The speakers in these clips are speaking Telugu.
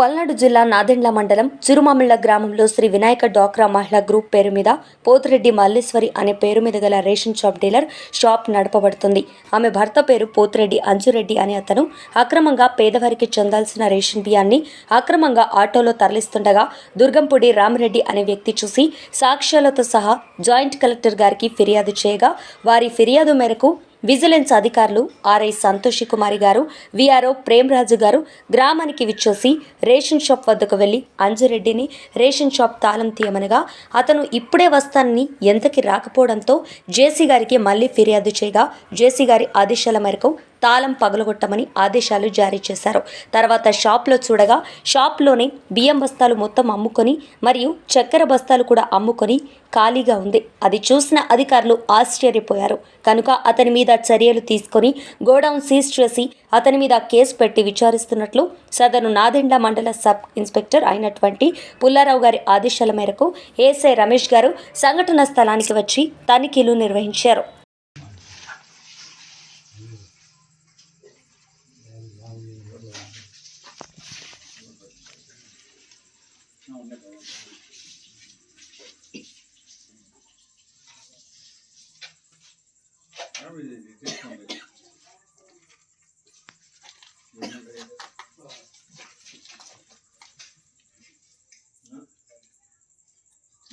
పల్నాడు జిల్లా నాదెండ్ల మండలం చురుమామిళ్ళ గ్రామంలో శ్రీ వినాయక డాక్రా మహిళా గ్రూప్ పేరు మీద పోతిరెడ్డి మల్లేశ్వరి అనే పేరు మీద గల రేషన్ షాప్ డీలర్ షాప్ నడపబడుతుంది. ఆమె భర్త పేరు పోతిరెడ్డి అంజురెడ్డి అనే అతను అక్రమంగా పేదవారికి చెందాల్సిన రేషన్ బియ్యాన్ని అక్రమంగా ఆటోలో తరలిస్తుండగా దుర్గంపూడి రామిరెడ్డి అనే వ్యక్తి చూసి సాక్ష్యాలతో సహా జాయింట్ కలెక్టర్ గారికి ఫిర్యాదు చేయగా వారి ఫిర్యాదు మేరకు విజిలెన్స్ అధికారులు ఆర్ఐ సంతోషి కుమారి గారు విఆర్ఓ ప్రేమరాజు గారు గ్రామానికి విచ్చేసి రేషన్ షాప్ వద్దకు వెళ్ళి అంజురెడ్డిని రేషన్ షాప్ తాళం తీయమనగా అతను ఇప్పుడే వస్తానని ఎంతకి రాకపోవడంతో జేసీ గారికి మళ్ళీ ఫిర్యాదు చేయగా జేసీ గారి ఆదేశాల మేరకు తాళం పగలగొట్టమని ఆదేశాలు జారీ చేశారు. తర్వాత షాప్లో చూడగా షాప్లోనే బియ్యం బస్తాలు మొత్తం అమ్ముకొని మరియు చక్కెర బస్తాలు కూడా అమ్ముకొని ఖాళీగా ఉంది. అది చూసిన అధికారులు ఆశ్చర్యపోయారు. కనుక అతని మీద చర్యలు తీసుకొని గోడౌన్ సీజ్ చేసి అతని మీద కేసు పెట్టి విచారిస్తున్నట్లు సదరు నాదెండ్ల మండల సబ్ ఇన్స్పెక్టర్ అయినటువంటి పుల్లారావు గారి ఆదేశాల మేరకు ఏసై రమేష్ గారు సంఘటన స్థలానికి వచ్చి తనిఖీలు నిర్వహించారు.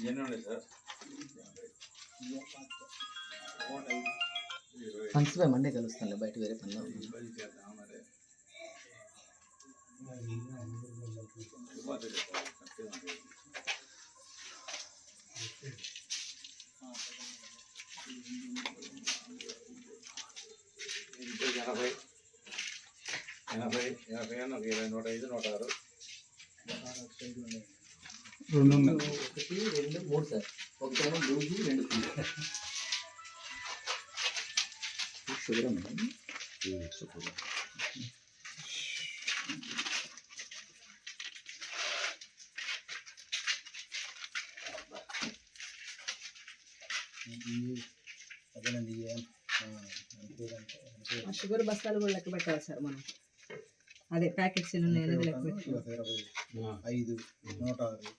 ఎన్ని ఉన్నాయి సార్ పంచిపోయి మండే కలుస్తానులే బయట వేరే పనిలో ఎనభై ఎనభై ఎనభై నూట ఐదు నూట ఆరు ఒకటి రెండు మూడు సార్ ఒకటేమో లూజు రెండు ఫుల్ షుగర్ ఉంది ఆ షుగర్ బస్తాలు కూడా లెక్క పెట్టాలి సార్ మనం అదే ప్యాకెట్స్ ఎన్ని ఉన్నాయి అనేది లెక్క పెట్టి ఐదు నూట ఆరు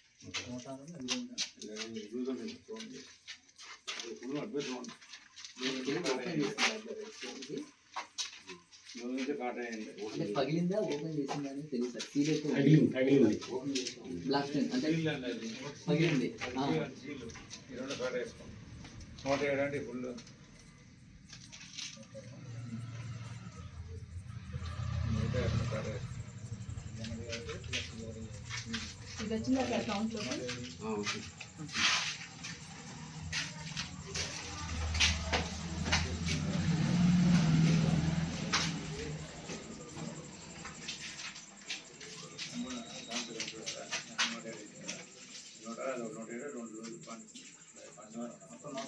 పగిలిందా? ఓపెన్ చేసిందా అని తెలియదు సార్. సీల్ అయింది. అంటే పగిలింది. నూట ఏడు అంటే ఫుల్ నూట ఏడు కాట ఇది వచ్చిందా సార్ కౌంట్లో నూట నూట ఏడు రెండు రోజులు పండు పండు మొత్తం నూట